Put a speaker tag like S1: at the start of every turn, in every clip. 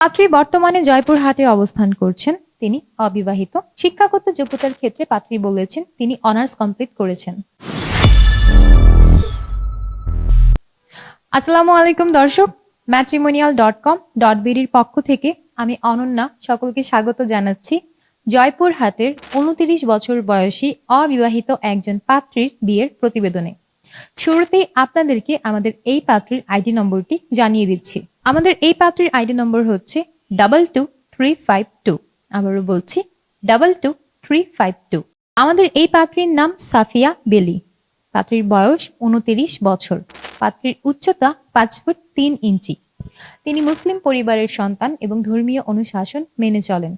S1: পাত্রী বর্তমানে জয়পুরহাটে অবস্থান করছেন। তিনি অবিবাহিত। শিক্ষাগত যোগ্যতার ক্ষেত্রে পাত্রী বলেছেন তিনি অনার্স কমপ্লিট করেছেন। আসসালামু আলাইকুম দর্শক। ম্যাট্রিমোনিয়াল ডট কম ডট বিডির পক্ষ থেকে আমি অনন্যা সকলকে স্বাগত জানাচ্ছি। জয়পুর জয়পুরহাটের উনতিরিশ বছর বয়সী অবিবাহিত একজন পাত্রীর বিয়ের প্রতিবেদনে। শুরুতেই আপনাদেরকে আমাদের এই পাত্রীর আইডি নম্বরটি জানিয়ে দিচ্ছি। আমাদের এই পাত্রীর আইডি নম্বর হচ্ছে double two three five two আবারও বলছি double two three five two আমাদের এই পাত্রীর নাম সাফিয়া বেলি। পাত্রীর বয়স উনতিরিশ বছর। পাত্রীর উচ্চতা পাঁচ ফুট তিন ইঞ্চি। তিনি মুসলিম পরিবারের সন্তান এবং ধর্মীয় অনুশাসন মেনে চলেন।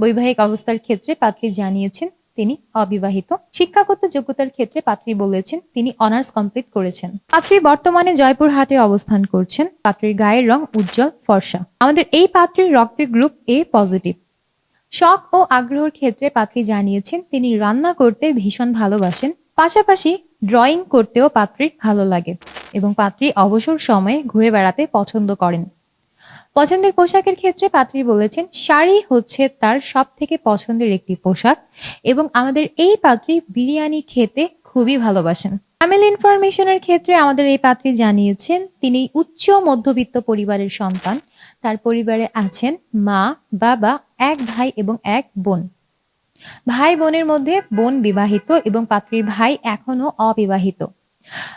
S1: বৈবাহিক অবস্থার ক্ষেত্রে পাত্রী জানিয়েছেন তিনি অবিবাহিত। শিক্ষাগত যোগ্যতার ক্ষেত্রে পাত্রী বলেছেন, তিনি অনার্স কমপ্লিট করেছেন। পাত্রী বর্তমানে জয়পুরহাটে অবস্থান করছেন। পাত্রীর গায়ের রং উজ্জ্বল, ফর্সা। আমাদের এই পাত্রীর রক্তের গ্রুপ এ পজিটিভ। শখ ও আগ্রহের ক্ষেত্রে পাত্রী জানিয়েছেন, তিনি রান্না করতে ভীষণ ভালোবাসেন। পাশাপাশি ড্রয়িং করতেও পাত্রীর ভালো লাগে এবং পাত্রী অবসর সময়ে ঘুরে বেড়াতে পছন্দ করেন। পছন্দের পোশাকের ক্ষেত্রে পাত্রী বলেছেন, শাড়ি হচ্ছে তার সব থেকে পছন্দের একটি পোশাক এবং আমাদের এই পাত্রী বিরিয়ানি খেতে খুবই ভালোবাসেন। ফ্যামিলি ইনফরমেশনের ক্ষেত্রে আমাদের এই পাত্রী জানিয়েছেন, তিনি উচ্চ মধ্যবিত্ত পরিবারের সন্তান। তার পরিবারে আছেন মা, বাবা, এক ভাই এবং এক বোন। ভাই বোনের মধ্যে বোন বিবাহিত এবং পাত্রীর ভাই এখনও অবিবাহিত।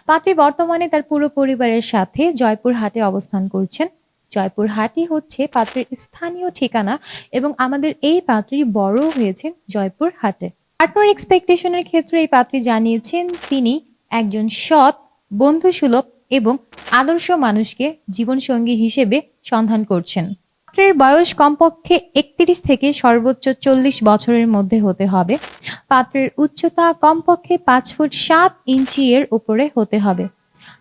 S1: পাত্রী বর্তমানে তার পুরো পরিবারের সাথে জয়পুর হাটে অবস্থান করছেন। জয়পুর হাটই হচ্ছে পাত্রের স্থানীয় ঠিকানা এবং আমাদের এই পাত্রী বড় হয়েছেন জয়পুর হাটে। পার্টনার এক্সপেকটেশনের ক্ষেত্রে এই পাত্রী জানিয়েছেন তিনি একজন সৎ, বন্ধুসুলভ এবং আদর্শ মানুষকে জীবনসঙ্গী হিসেবে সন্ধান করছেন। পাত্রের বয়স কমপক্ষে একত্রিশ থেকে সর্বোচ্চ চল্লিশ বছরের মধ্যে হতে হবে। পাত্রের উচ্চতা কমপক্ষে পাঁচ ফুট সাত ইঞ্চি এর উপরে হতে হবে।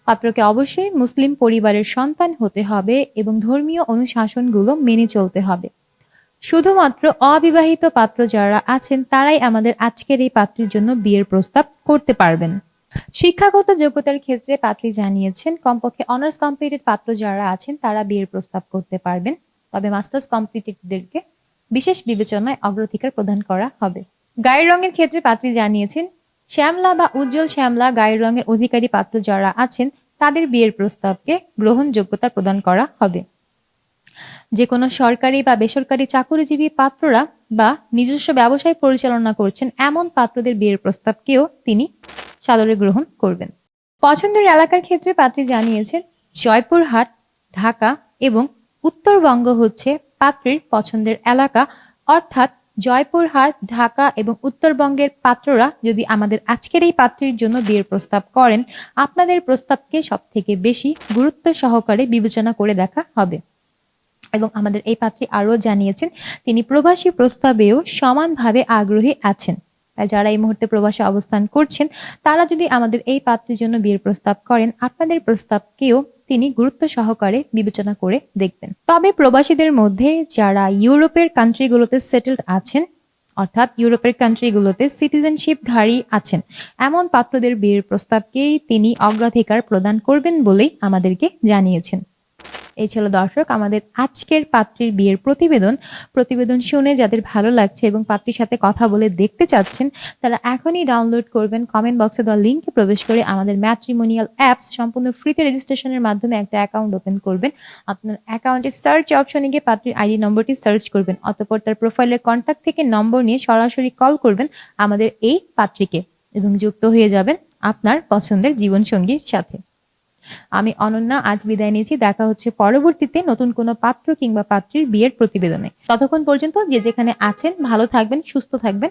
S1: পাত্রকে অবশ্যই মুসলিম পরিবারের সন্তান হতে হবে এবং ধর্মীয় অনুশাসনগুলো মেনে চলতে হবে। শুধুমাত্র অবিবাহিত পাত্র যারা আছেন, তারাই আমাদের আজকের এই পাত্রীর জন্য বিয়ের প্রস্তাব করতে পারবেন। শিক্ষাগত যোগ্যতার ক্ষেত্রে পাত্রী জানিয়েছেন, কমপক্ষে অনার্স কমপ্লিটেড পাত্র যারা আছেন, তারা বিয়ের প্রস্তাব করতে পারবেন। তবে মাস্টার্স কমপ্লিটেডদেরকে বিশেষ বিবেচনায় অগ্রাধিকার প্রদান করা হবে। গায়ের রঙের ক্ষেত্রে পাত্রী জানিয়েছেন শ্যামলা বা উজ্জ্বল শ্যামলা গায়ের রঙের অধিকারী পাত্র যারা আছেন, তাদের বিয়ের প্রস্তাবকে গ্রহণযোগ্যতা প্রদান করা হবে। যে কোনো সরকারি বা বেসরকারি চাকরিজীবী পাত্ররা বা নিজস্ব ব্যবসায় পরিচালনা করছেন এমন পাত্রদের বিয়ের প্রস্তাবকেও তিনি সাদরে গ্রহণ করবেন। পছন্দের এলাকার ক্ষেত্রে পাত্রী জানিয়েছেন, জয়পুরহাট, ঢাকা এবং উত্তরবঙ্গ হচ্ছে পাত্রীর পছন্দের এলাকা, অর্থাৎ জয়পুরহাট, ঢাকা এবং উত্তরবঙ্গের পাত্ররা যদি আমাদের আজকের এই পাত্রীর জন্য বিয়ের প্রস্তাব করেন, আপনাদের প্রস্তাবকে সব থেকে বেশি গুরুত্ব সহকারে বিবেচনা করে দেখা হবে। এবং আমাদের এই পাত্রী আরও জানিয়েছেন, তিনি প্রবাসী প্রস্তাবেও সমানভাবে আগ্রহী আছেন। তাই যারা এই মুহূর্তে প্রবাসে অবস্থান করছেন, তারা যদি আমাদের এই পাত্রের জন্য বিয়ের প্রস্তাব করেন, আপনাদের প্রস্তাবকেও তিনি গুরুত্ব সহকারে বিবেচনা করে দেখবেন। তবে প্রবাসীদের মধ্যে যারা ইউরোপের কান্ট্রিগুলোতে সেটেলড আছেন, অর্থাৎ ইউরোপের কান্ট্রিগুলোতে সিটিজেনশিপধারী আছেন, এমন পাত্রদের বিয়ের প্রস্তাবকেই তিনি অগ্রাধিকার প্রদান করবেন বলেই আমাদেরকে জানিয়েছেন। এই ছিল দর্শক। আমাদের আজকের পাত্রীর বিয়ের প্রতিবেদন। প্রতিবেদন শুনে যাদের ভালো লাগছে এবং পাত্রীর সাথে কথা বলে দেখতে চাচ্ছেন, তারা এখনই ডাউনলোড করবেন কমেন্ট বক্সে দেওয়া লিঙ্কে প্রবেশ করে আমাদের ম্যাট্রিমোনিয়াল অ্যাপস সম্পূর্ণ ফ্রিতে রেজিস্ট্রেশনের মাধ্যমে একটা অ্যাকাউন্ট ওপেন করবেন। আপনার অ্যাকাউন্টে সার্চ অপশনে গিয়ে পাত্রীর আইডি নম্বরটি সার্চ করবেন, অতঃপর তার প্রোফাইলের কন্ট্যাক্ট থেকে নম্বর নিয়ে সরাসরি কল করবেন আমাদের এই পাত্রীকে এবং যুক্ত হয়ে যাবেন আপনার পছন্দের জীবনসঙ্গীর সাথে। আমি অনন্যা, আজ বিদায় নিয়েছি। দেখা হচ্ছে পরবর্তীতে নতুন কোনো পাত্র কিংবা পাত্রীর বিয়ের প্রতিবেদনে। ততক্ষণ পর্যন্ত যে যেখানে আছেন, ভালো থাকবেন, সুস্থ থাকবেন।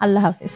S1: আল্লাহ হাফেজ।